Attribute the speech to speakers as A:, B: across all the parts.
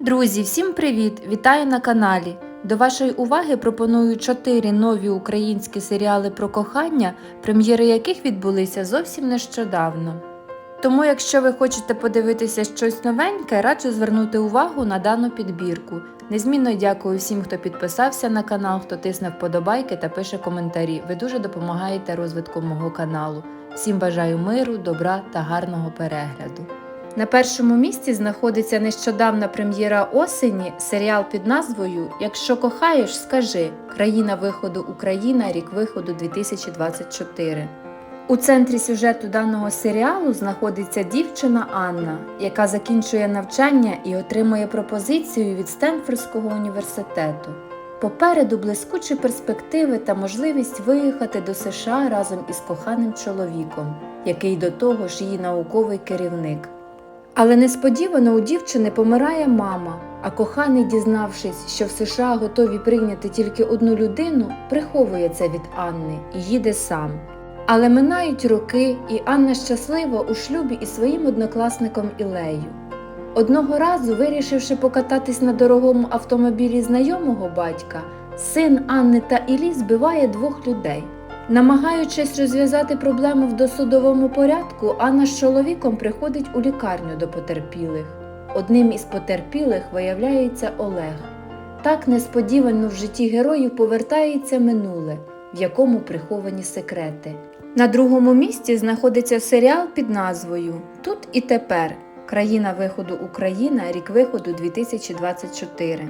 A: Друзі, всім привіт! Вітаю на каналі. До вашої уваги пропоную чотири нові українські серіали про кохання, прем'єри яких відбулися зовсім нещодавно. Тому, якщо ви хочете подивитися щось новеньке, раджу звернути увагу на дану підбірку. Незмінно дякую всім, хто підписався на канал, хто тисне вподобайки та пише коментарі. Ви дуже допомагаєте розвитку мого каналу. Всім бажаю миру, добра та гарного перегляду. На першому місці знаходиться нещодавна прем'єра осені, серіал під назвою Якщо кохаєш, скажи Країна виходу Україна, рік виходу 2024. У центрі сюжету даного серіалу знаходиться дівчина Анна, яка закінчує навчання і отримує пропозицію від Стенфордського університету. Попереду блискучі перспективи та можливість виїхати до США разом із коханим чоловіком, який до того ж її науковий керівник. Але несподівано у дівчини помирає мама, а коханий, дізнавшись, що в США готові прийняти тільки одну людину, приховує це від Анни і їде сам. Але минають роки, і Анна щаслива у шлюбі із своїм однокласником Ілею. Одного разу, вирішивши покататись на дорогому автомобілі знайомого батька, син Анни та Іллі збиває двох людей. Намагаючись розв'язати проблему в досудовому порядку, Анна з чоловіком приходить у лікарню до потерпілих. Одним із потерпілих виявляється Олег. Так несподівано в житті героїв повертається минуле, в якому приховані секрети. На другому місці знаходиться серіал під назвою Тут і тепер. Країна виходу Україна, рік виходу 2024.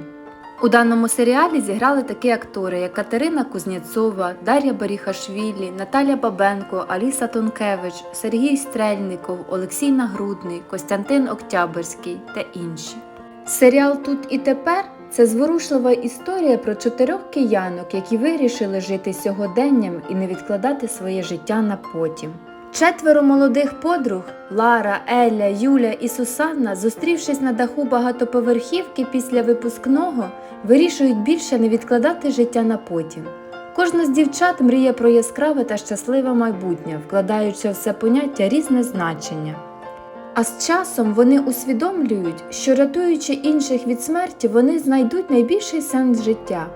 A: У даному серіалі зіграли такі актори, як Катерина Кузнєцова, Дар'я Баріхашвілі, Наталя Бабенко, Аліса Тонкевич, Сергій Стрельников, Олексій Нагрудний, Костянтин Октябрьський та інші. Серіал Тут і тепер це зворушлива історія про чотирьох киянок, які вирішили жити сьогоденням і не відкладати своє життя на потім. Четверо молодих подруг Лара, Еля, Юля і Сусанна, зустрівшись на даху багатоповерхівки після випускного, вирішують більше не відкладати життя на потім. Кожна з дівчат мріє про яскраве та щасливе майбутнє, вкладаючи в це поняття різне значення. А з часом вони усвідомлюють, що рятуючи інших від смерті, вони знайдуть найбільший сенс життя.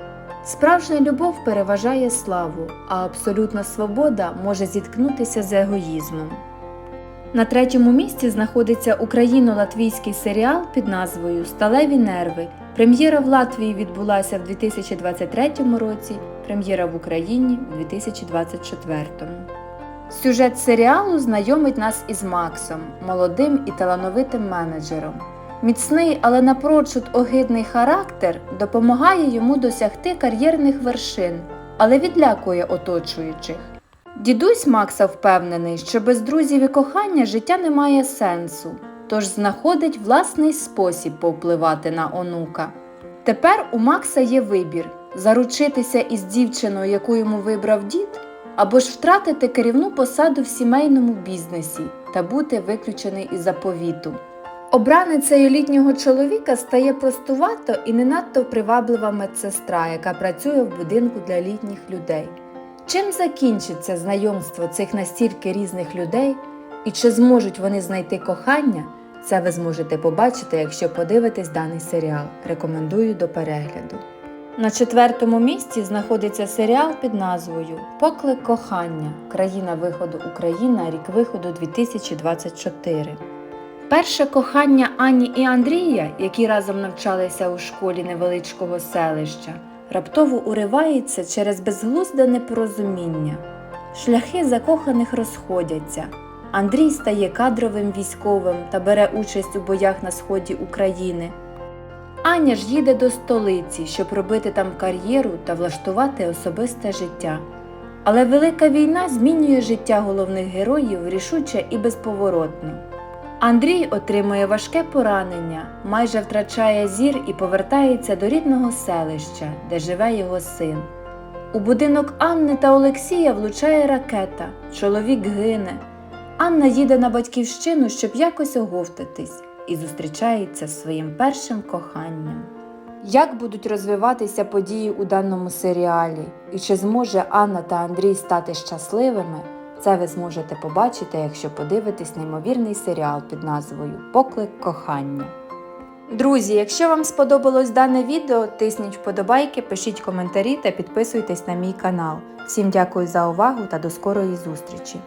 A: Справжня любов переважає славу, а абсолютна свобода може зіткнутися з егоїзмом. На третьому місці знаходиться україно-латвійський серіал під назвою Сталеві нерви. Прем'єра в Латвії відбулася в 2023 році, прем'єра в Україні в 2024. Сюжет серіалу знайомить нас із Максом, молодим і талановитим менеджером. Міцний, але напрочуд огидний характер допомагає йому досягти кар'єрних вершин, але відлякує оточуючих. Дідусь Макса впевнений, що без друзів і кохання життя не має сенсу, тож знаходить власний спосіб повпливати на онука. Тепер у Макса є вибір заручитися із дівчиною, яку йому вибрав дід, або ж втратити керівну посаду в сімейному бізнесі та бути виключений із заповіту. Обраницею літнього чоловіка стає простувато і не надто приваблива медсестра, яка працює в будинку для літніх людей. Чим закінчиться знайомство цих настільки різних людей, і чи зможуть вони знайти кохання, це ви зможете побачити, якщо подивитесь даний серіал. Рекомендую до перегляду. На четвертому місці знаходиться серіал під назвою Поклик кохання. Країна виходу Україна, рік виходу 2024. Перше кохання Ані і Андрія, які разом навчалися у школі невеличкого селища, раптово уривається через безглузде непорозуміння. Шляхи закоханих розходяться. Андрій стає кадровим військовим та бере участь у боях на сході України. Аня ж їде до столиці, щоб робити там кар'єру та влаштувати особисте життя. Але велика війна змінює життя головних героїв рішуче і безповоротно. Андрій отримує важке поранення, майже втрачає зір і повертається до рідного селища, де живе його син. У будинок Анни та Олексія влучає ракета, чоловік гине. Анна їде на батьківщину, щоб якось оговтатись, і зустрічається з своїм першим коханням. Як будуть розвиватися події у даному серіалі, і чи зможе Анна та Андрій стати щасливими? Це ви зможете побачити, якщо подивитесь неймовірний серіал під назвою Поклик кохання. Друзі, якщо вам сподобалось дане відео, тисніть вподобайки, пишіть коментарі та підписуйтесь на мій канал. Всім дякую за увагу та до скорої зустрічі!